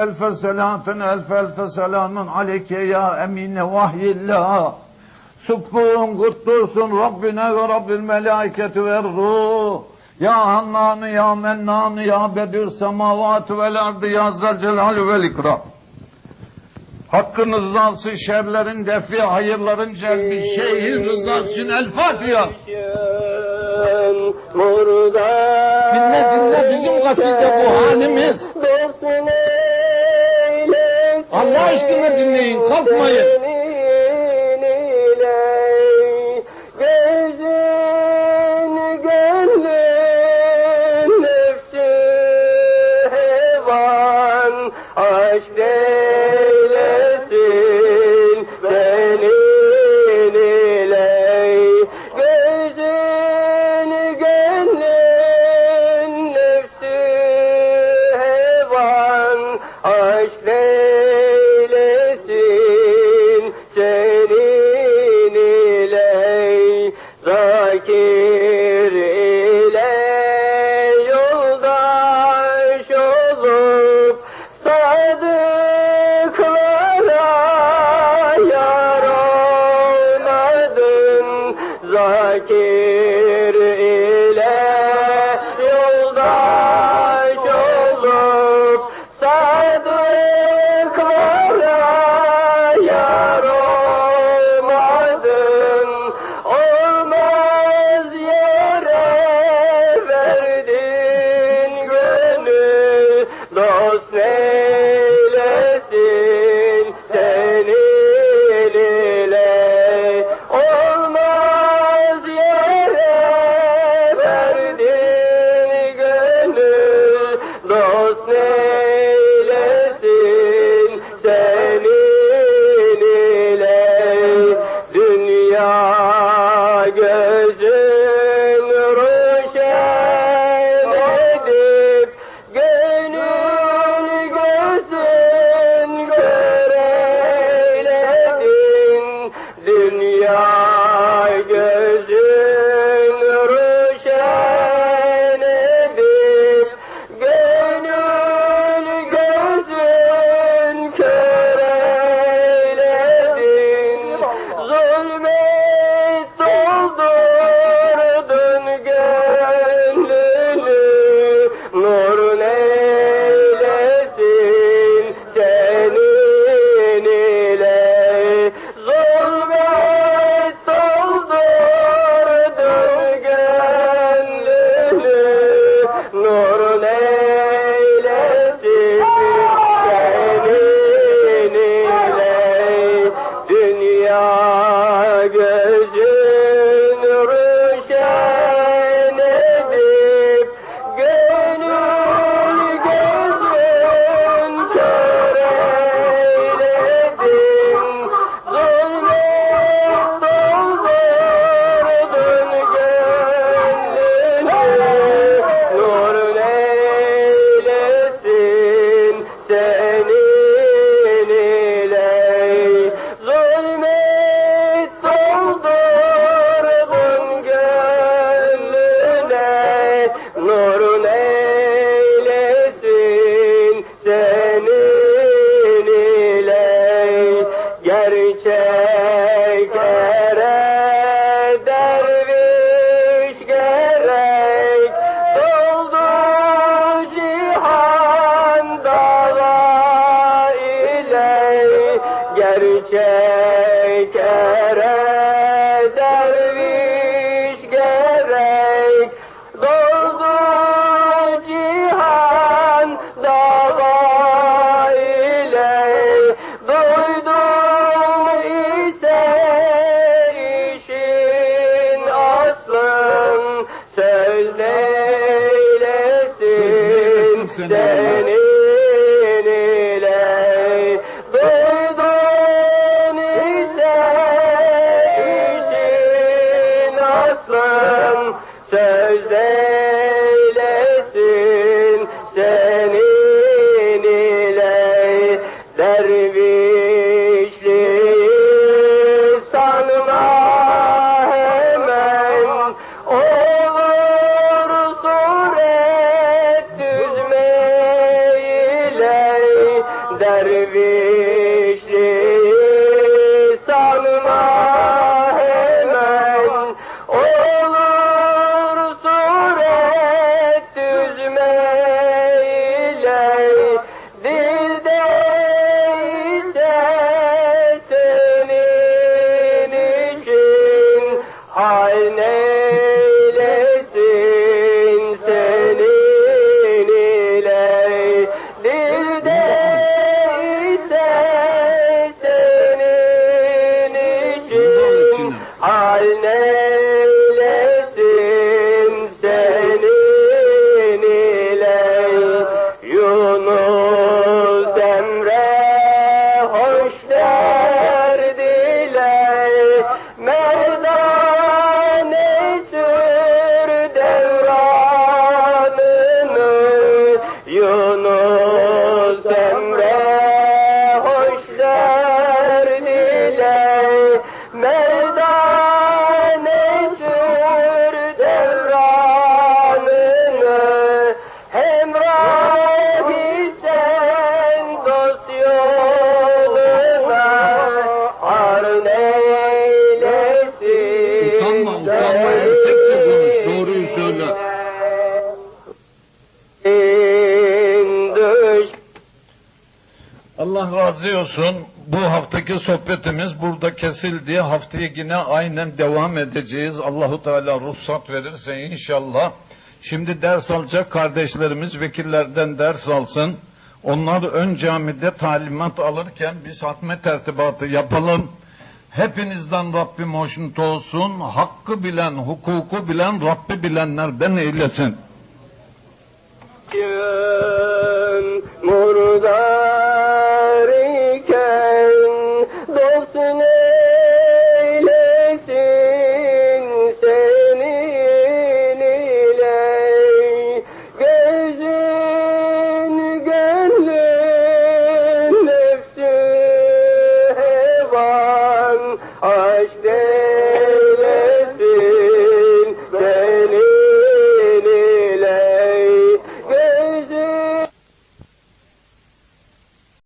Elfe selatın elfe elfe selamın aleyke ya emine vahyillah. Subhun kutlusun Rabbine ve Rabbil melaiketi ve ruh. Ya Hannanı ya Mennanı ya Bedir semavatü vel ardı ya zel celalü vel ikram. Hakkın rızası, şerlerin defi, hayırların celbi, şeyhin rızası için El Fatiha. Dinle dinle bizim kaside bu halimiz. Allah aşkına dinleyin, kalkmayın. Aşk Senin ile Olmaz yere verdin gönül. Dost neylesin Dünya gözün ölme Gerçek ere derviş gerek Doldu cihan dava ile Duydum ise işin aslın Söz neylesin senin dervişliği sanma hemen. Olur suret Allah razı olsun. Bu haftaki sohbetimiz burada kesildi. Haftaya yine aynen devam edeceğiz. Allahu Teala ruhsat verirse inşallah. Şimdi ders alacak kardeşlerimiz vekillerden ders alsın. Onlar ön camide talimat alırken biz hatme tertibatı yapalım. Hepinizden Rabbim hoşnut olsun. Hakkı bilen, hukuku bilen, Rabbi bilenlerden eylesin. gün murdar